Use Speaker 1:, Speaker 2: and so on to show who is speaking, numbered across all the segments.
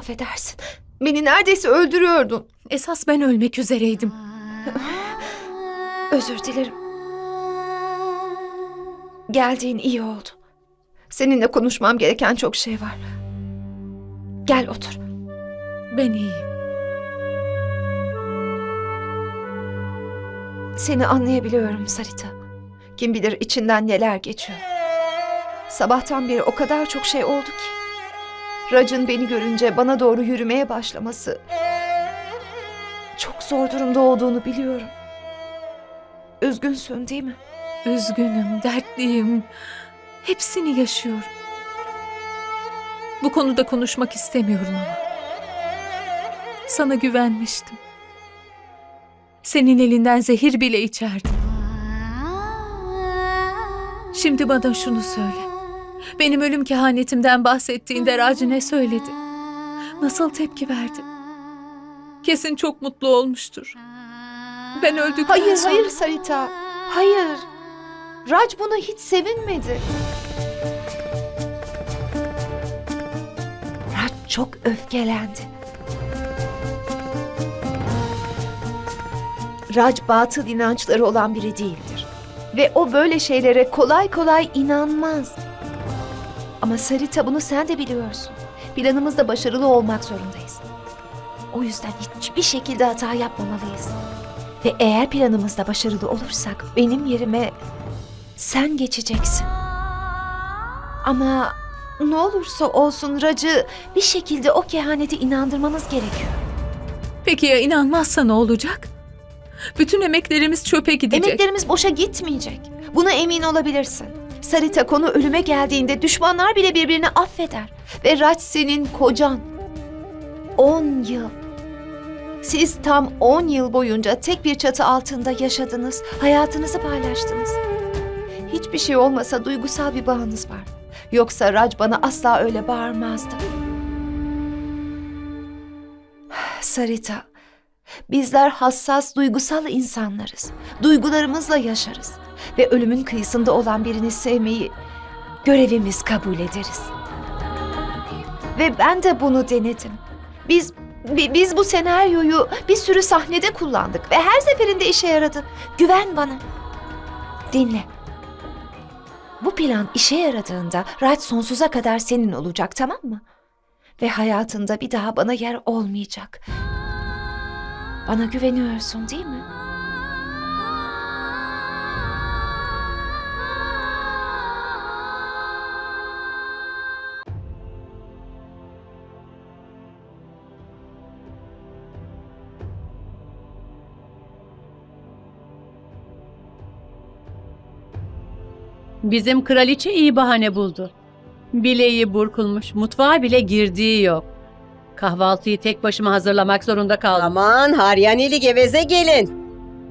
Speaker 1: affedersin. Beni neredeyse öldürüyordun.
Speaker 2: Esas ben ölmek üzereydim.
Speaker 1: Özür dilerim. Geldiğin iyi oldu. Seninle konuşmam gereken çok şey var. Gel otur.
Speaker 2: Ben iyiyim.
Speaker 1: Seni anlayabiliyorum Sarita. Kim bilir içinden neler geçiyor. Sabahtan beri o kadar çok şey oldu ki. Rac'ın beni görünce bana doğru yürümeye başlaması... Çok zor durumda olduğunu biliyorum. Üzgünsün değil mi?
Speaker 2: Üzgünüm, dertliyim. Hepsini yaşıyorum. Bu konuda konuşmak istemiyorum ama. Sana güvenmiştim. Senin elinden zehir bile içerdim. Şimdi bana şunu söyle. Benim ölüm kehanetimden bahsettiğinde Raci ne söyledi? Nasıl tepki verdi? Kesin çok mutlu olmuştur. Ben öldükten
Speaker 1: Hayır,
Speaker 2: sonra...
Speaker 1: hayır Sarita. Hayır. Rac buna hiç sevinmedi. Rac çok öfkelendi. Rac batıl inançları olan biri değildir. Ve o böyle şeylere kolay kolay inanmaz. Ama Sarita bunu sen de biliyorsun. Planımızda başarılı olmak zorundayız. O yüzden hiçbir şekilde hata yapmamalıyız. Ve eğer planımızda başarılı olursak benim yerime sen geçeceksin. Ama ne olursa olsun Racı bir şekilde o kehanete inandırmamız gerekiyor.
Speaker 2: Peki ya inanmazsa ne olacak? Bütün emeklerimiz çöpe gidecek.
Speaker 1: Emeklerimiz boşa gitmeyecek. Buna emin olabilirsin. Sarita konu ölüme geldiğinde düşmanlar bile birbirini affeder. Ve Rac senin kocan. 10 yıl. Siz tam 10 yıl boyunca tek bir çatı altında yaşadınız. Hayatınızı paylaştınız. Hiçbir şey olmasa duygusal bir bağınız var. Yoksa Rac bana asla öyle bağırmazdı. Sarita, bizler hassas, duygusal insanlarız. Duygularımızla yaşarız. Ve ölümün kıyısında olan birini sevmeyi görevimiz kabul ederiz. Ve ben de bunu denedim. Biz bi- biz bu senaryoyu bir sürü sahnede kullandık ve her seferinde işe yaradı. Güven bana. Dinle. Bu plan işe yaradığında Raj sonsuza kadar senin olacak tamam mı? Ve hayatında bir daha bana yer olmayacak. Bana güveniyorsun değil mi?
Speaker 3: Bizim kraliçe iyi bahane buldu. Bileği burkulmuş, mutfağa bile girdiği yok. Kahvaltıyı tek başıma hazırlamak zorunda kaldım.
Speaker 4: Aman Haryaneli geveze gelin.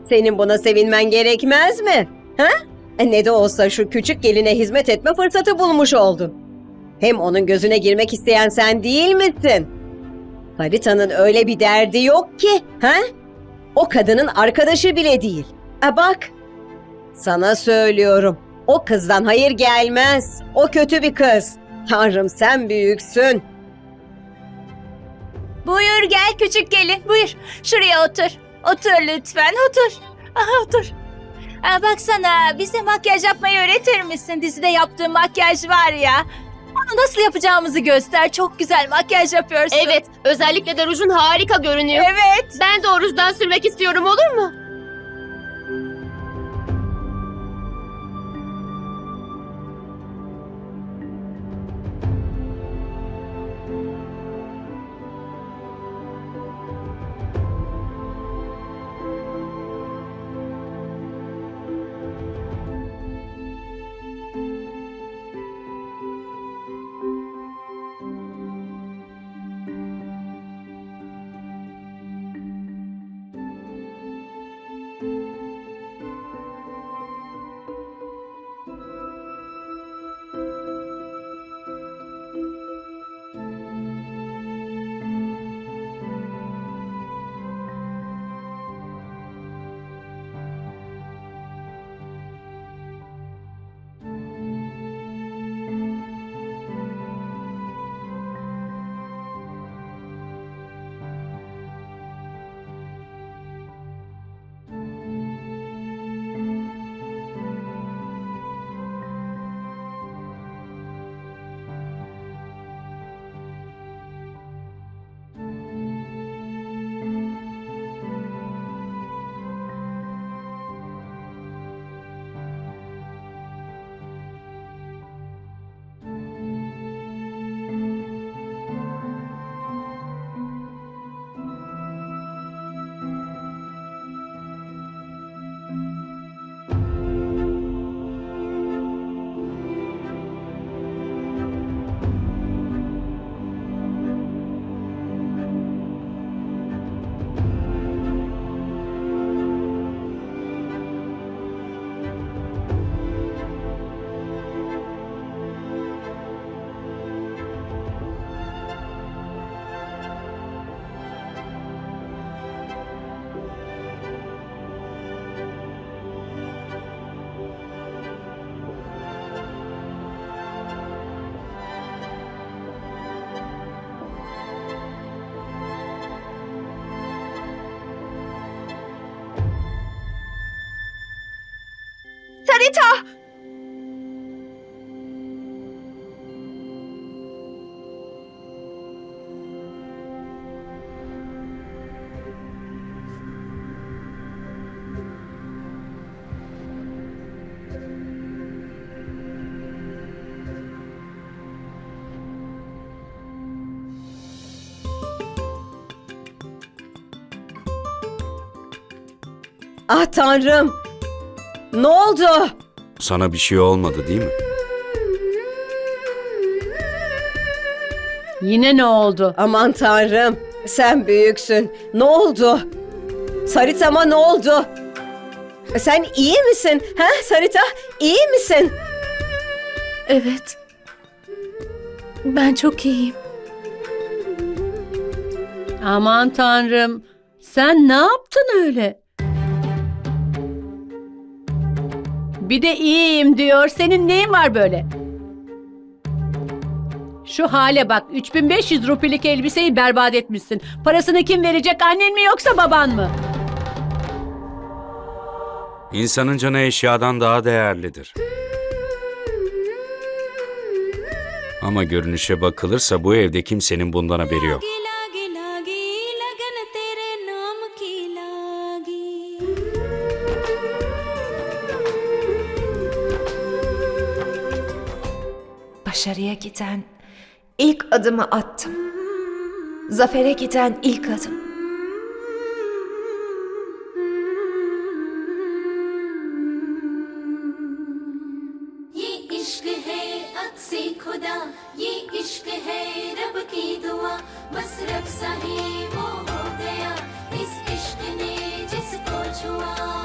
Speaker 4: Senin buna sevinmen gerekmez mi? Ha? E, Ne de olsa şu küçük geline hizmet etme fırsatı bulmuş oldun. Hem onun gözüne girmek isteyen sen değil misin? Harita'nın öyle bir derdi yok ki. Ha? O kadının arkadaşı bile değil. E bak. Sana söylüyorum. O kızdan hayır gelmez. O kötü bir kız. Tanrım sen büyüksün.
Speaker 5: Buyur gel küçük gelin buyur. Şuraya otur. Otur lütfen otur. Aha, otur. Aa, baksana bize makyaj yapmayı öğretir misin? Dizide yaptığın makyaj var ya. Onu nasıl yapacağımızı göster. Çok güzel makyaj yapıyorsun.
Speaker 6: Evet, özellikle de rujun harika görünüyor.
Speaker 5: Evet.
Speaker 6: Ben de o rujdan sürmek istiyorum olur mu?
Speaker 1: Sarita!
Speaker 4: Ah tanrım. Ne oldu?
Speaker 7: Sana bir şey olmadı değil mi?
Speaker 3: Yine ne oldu?
Speaker 4: Aman tanrım. Sen büyüksün. Ne oldu? Sarita'ma ne oldu? Sen iyi misin? Ha Sarita iyi misin?
Speaker 2: Evet. Ben çok iyiyim.
Speaker 3: Aman tanrım. Sen ne yaptın öyle? Bir de iyiyim diyor. Senin neyin var böyle? Şu hale bak. 3500 rupilik elbiseyi berbat etmişsin. Parasını kim verecek? Annen mi yoksa baban mı?
Speaker 7: İnsanın canı eşyadan daha değerlidir. Ama görünüşe bakılırsa bu evde kimsenin bundan haberi yok.
Speaker 1: Başarıya giden ilk adımı attım. Zafere giden ilk adım.
Speaker 8: ये इश्क है अक्सी खुदा ये इश्क है रब की दुआ बस रब सा ही वो हो गया इस इश्क ने जिसको छुआ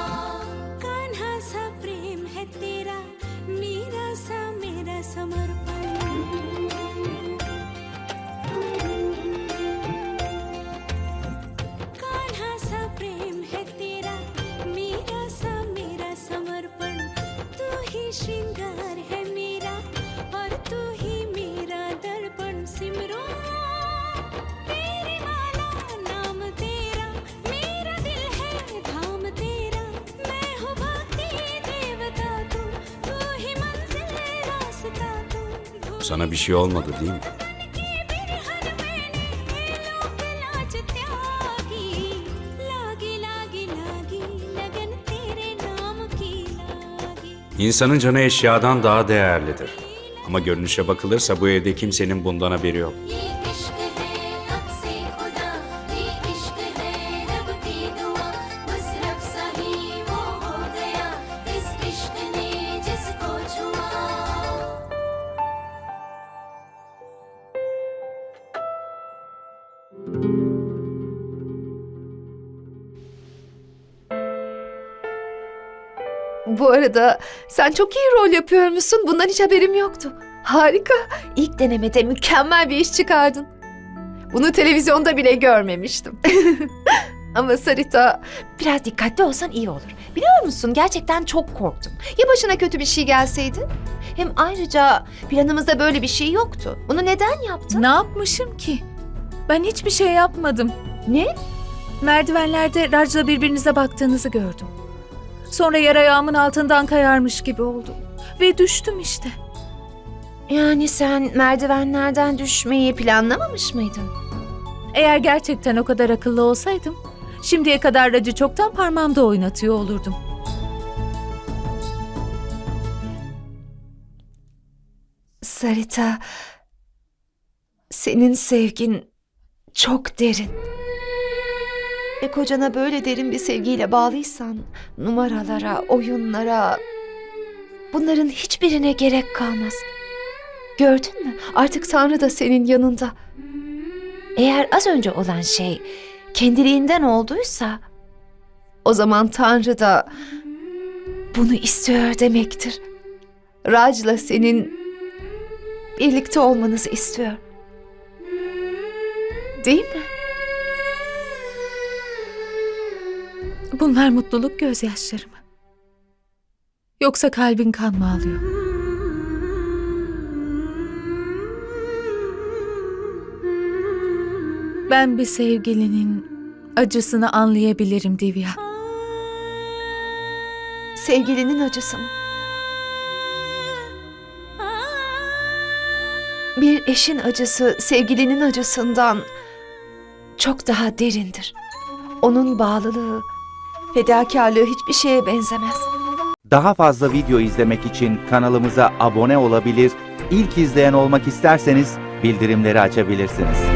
Speaker 7: Sana bir şey olmadı değil mi? İnsanın canı eşyadan daha değerlidir. Ama görünüşe bakılırsa bu evde kimsenin bundan haberi yok.
Speaker 1: Bu arada sen çok iyi rol yapıyor musun? Bundan hiç haberim yoktu. Harika. İlk denemede mükemmel bir iş çıkardın. Bunu televizyonda bile görmemiştim. Ama Sarita biraz dikkatli olsan iyi olur. Biliyor musun gerçekten çok korktum. Ya başına kötü bir şey gelseydi? Hem ayrıca planımızda böyle bir şey yoktu. Bunu neden yaptın?
Speaker 2: Ne yapmışım ki? Ben hiçbir şey yapmadım.
Speaker 1: Ne?
Speaker 2: Merdivenlerde Raj'la birbirinize baktığınızı gördüm. Sonra yer ayağımın altından kayarmış gibi oldum. Ve düştüm işte.
Speaker 1: Yani sen merdivenlerden düşmeyi planlamamış mıydın?
Speaker 2: Eğer gerçekten o kadar akıllı olsaydım, şimdiye kadar Raj'ı çoktan parmağımda oynatıyor olurdum.
Speaker 1: Sarita, senin sevgin çok derin. Ve kocana böyle derin bir sevgiyle bağlıysan numaralara, oyunlara bunların hiçbirine gerek kalmaz. Gördün mü? Artık Tanrı da senin yanında. Eğer az önce olan şey kendiliğinden olduysa o zaman Tanrı da bunu istiyor demektir. Raj'la senin birlikte olmanızı istiyor. Değil mi?
Speaker 2: Bunlar mutluluk gözyaşları mı? Yoksa kalbin kan mı ağlıyor? Ben bir sevgilinin acısını anlayabilirim Divya.
Speaker 1: Sevgilinin acısı mı? Bir eşin acısı sevgilinin acısından çok daha derindir. Onun bağlılığı, fedakarlığı hiçbir şeye benzemez.
Speaker 9: Daha fazla video izlemek için kanalımıza abone olabilir, ilk izleyen olmak isterseniz bildirimleri açabilirsiniz.